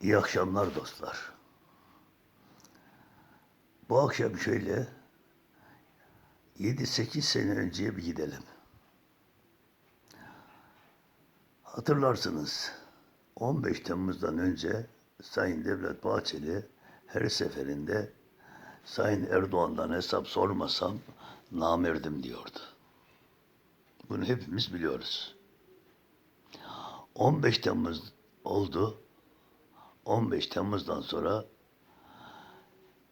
İyi akşamlar dostlar. Bu akşam şöyle 7-8 sene önceye bir gidelim. Hatırlarsınız 15 Temmuz'dan önce Sayın Devlet Bahçeli her seferinde Sayın Erdoğan'dan hesap sormasam namerdim diyordu. Bunu hepimiz biliyoruz. 15 Temmuz oldu. 15 Temmuz'dan sonra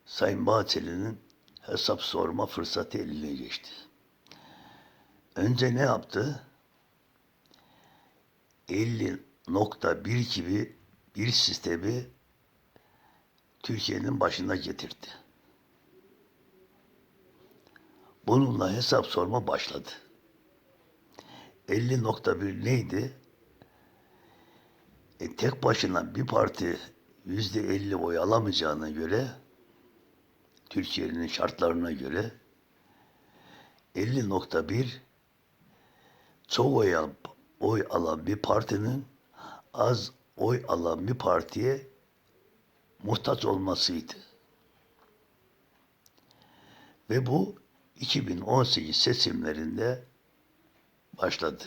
Sayın Bahçeli'nin hesap sorma fırsatı eline geçti. Önce ne yaptı? 50.1 gibi bir sistemi Türkiye'nin başına getirdi. Bununla hesap sorma başladı. 50.1 neydi? E, tek başına bir parti yüzde elli oy alamayacağına göre Türkiye'nin şartlarına göre 50.1 çok oy, al- oy alan bir partinin az oy alan bir partiye muhtaç olmasıydı. Ve bu 2018 seçimlerinde başladı.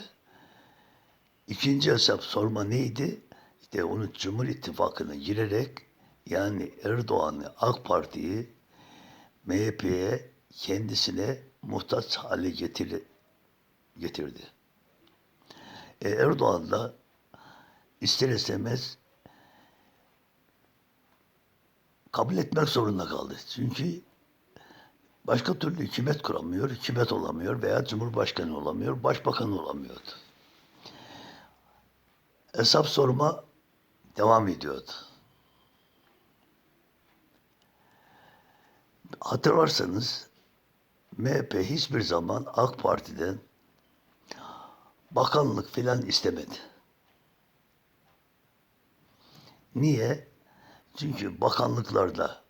İkinci hesap sorma neydi? İşte onu Cumhur İttifakı'na girerek yani Erdoğan'ı, AK Parti'yi MHP'ye kendisine muhtaç hale getir, getirdi. E, Erdoğan da ister istemez kabul etmek zorunda kaldı. Çünkü başka türlü hükümet kuramıyor, hükümet olamıyor veya cumhurbaşkanı olamıyor, başbakan olamıyordu hesap sorma devam ediyordu. Hatırlarsanız MHP hiçbir zaman AK Parti'den bakanlık filan istemedi. Niye? Çünkü bakanlıklarda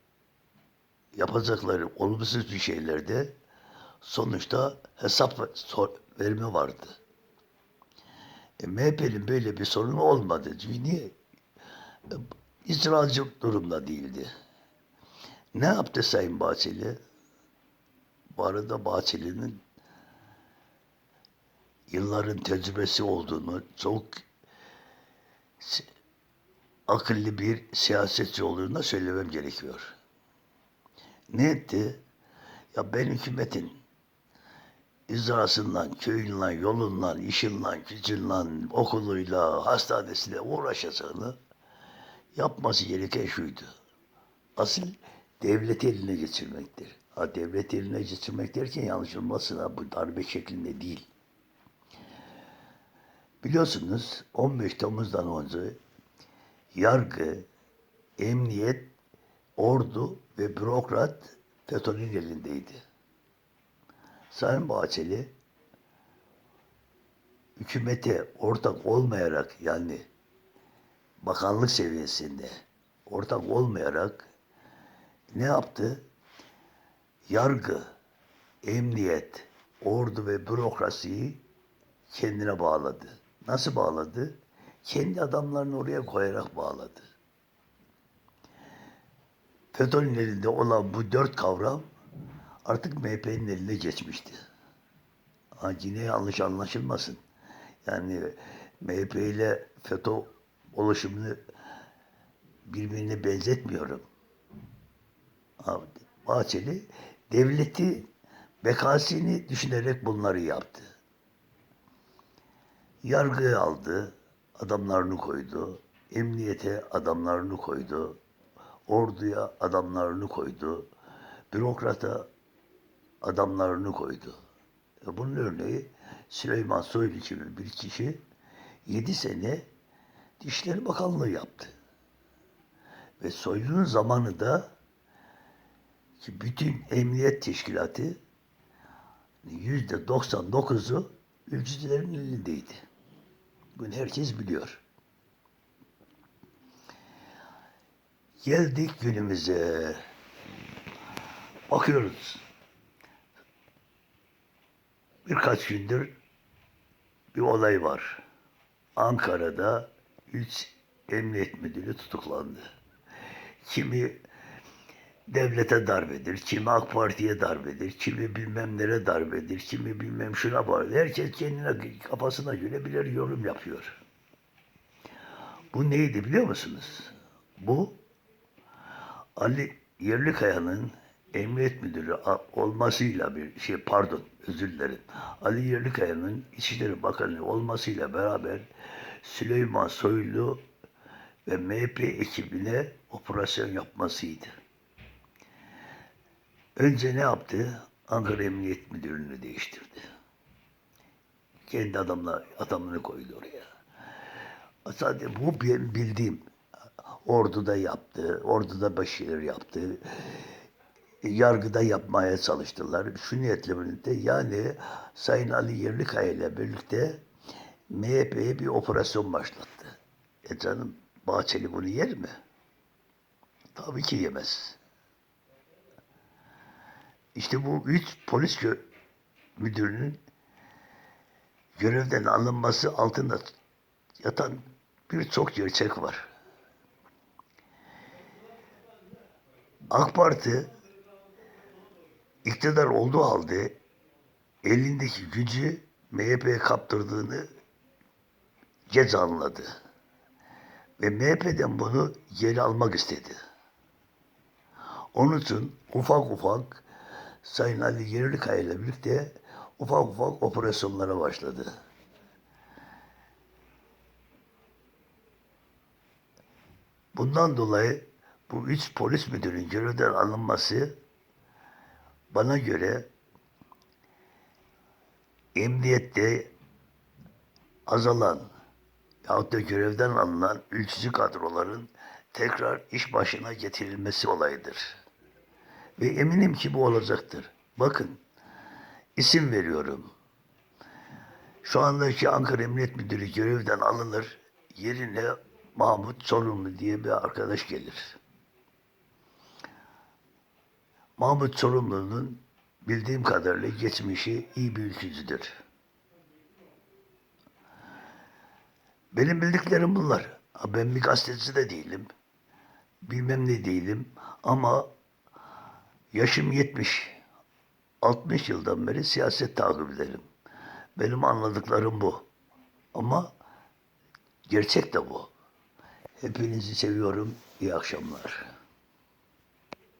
yapacakları olumsuz bir şeylerde sonuçta hesap verme vardı. E, MHP'nin böyle bir sorunu olmadı. Çünkü niye? İcracı durumda değildi. Ne yaptı Sayın Bahçeli? Bu arada Bahçeli'nin yılların tecrübesi olduğunu, çok akıllı bir siyasetçi olduğunu da söylemem gerekiyor. Ne etti? Ya ben hükümetin icrasından, köyünden, yolundan, işinden, gücünden, okuluyla, hastanesiyle uğraşacağını yapması gereken şuydu. Asıl devleti eline geçirmektir. Ha devleti eline geçirmek derken yanlış olmasın ha bu darbe şeklinde değil. Biliyorsunuz 15 Temmuz'dan önce yargı, emniyet, ordu ve bürokrat FETÖ'nün elindeydi. Sayın Bahçeli hükümete ortak olmayarak yani bakanlık seviyesinde ortak olmayarak ne yaptı? Yargı, emniyet, ordu ve bürokrasiyi kendine bağladı. Nasıl bağladı? Kendi adamlarını oraya koyarak bağladı. FETÖ'nün elinde olan bu dört kavram artık MHP'nin eline geçmişti. Yine yanlış anlaşılmasın. Yani MHP ile FETÖ oluşumunu birbirine benzetmiyorum. Ha, Bahçeli devleti bekasını düşünerek bunları yaptı. Yargıya aldı, adamlarını koydu. Emniyete adamlarını koydu. Orduya adamlarını koydu. Bürokrata adamlarını koydu. E bunun örneği Süleyman Soylu gibi bir kişi 7 sene Dışişleri Bakanlığı yaptı. Ve Soylu'nun zamanı da ki bütün emniyet teşkilatı yüzde 99'u ülkücülerin elindeydi. Bunu herkes biliyor. Geldik günümüze. Bakıyoruz. Birkaç gündür bir olay var. Ankara'da üç emniyet müdürü tutuklandı. Kimi devlete darbedir, kimi AK Parti'ye darbedir, kimi bilmem nere darbedir, kimi bilmem şuna bağlı. Herkes kendine kafasına göre birer yorum yapıyor. Bu neydi biliyor musunuz? Bu Ali Yerlikaya'nın emniyet müdürü olmasıyla bir şey pardon özür dilerim. Ali Yerlikaya'nın İçişleri Bakanı olmasıyla beraber Süleyman Soylu ve MHP ekibine operasyon yapmasıydı. Önce ne yaptı? Ankara Emniyet Müdürlüğü'nü değiştirdi. Kendi adamla adamını koydu oraya. Zaten bu benim bildiğim. Ordu'da yaptı, Ordu'da şeyler yaptı. Yargıda yapmaya çalıştılar. Şu niyetle birlikte yani Sayın Ali Yerlikaya ile birlikte MHP'ye bir operasyon başlattı. E canım Bahçeli bunu yer mi? Tabii ki yemez. İşte bu üç polis müdürünün görevden alınması altında yatan birçok gerçek var. AK Parti iktidar olduğu halde elindeki gücü MHP'ye kaptırdığını geç anladı. Ve MHP'den bunu geri almak istedi. Onun için ufak ufak Sayın Ali Yerlikaya ile birlikte ufak ufak operasyonlara başladı. Bundan dolayı bu üç polis müdürünün görevden alınması bana göre emniyette azalan yahut da görevden alınan ülkücü kadroların tekrar iş başına getirilmesi olayıdır. Ve eminim ki bu olacaktır. Bakın isim veriyorum. Şu andaki Ankara Emniyet Müdürü görevden alınır. Yerine Mahmut Çorumlu diye bir arkadaş gelir. Mahmut Çorumlu'nun bildiğim kadarıyla geçmişi iyi bir ülkücüdür. Benim bildiklerim bunlar. Ben bir gazeteci de değilim. Bilmem ne değilim. Ama yaşım 70. 60 yıldan beri siyaset takip ederim. Benim anladıklarım bu. Ama gerçek de bu. Hepinizi seviyorum. İyi akşamlar.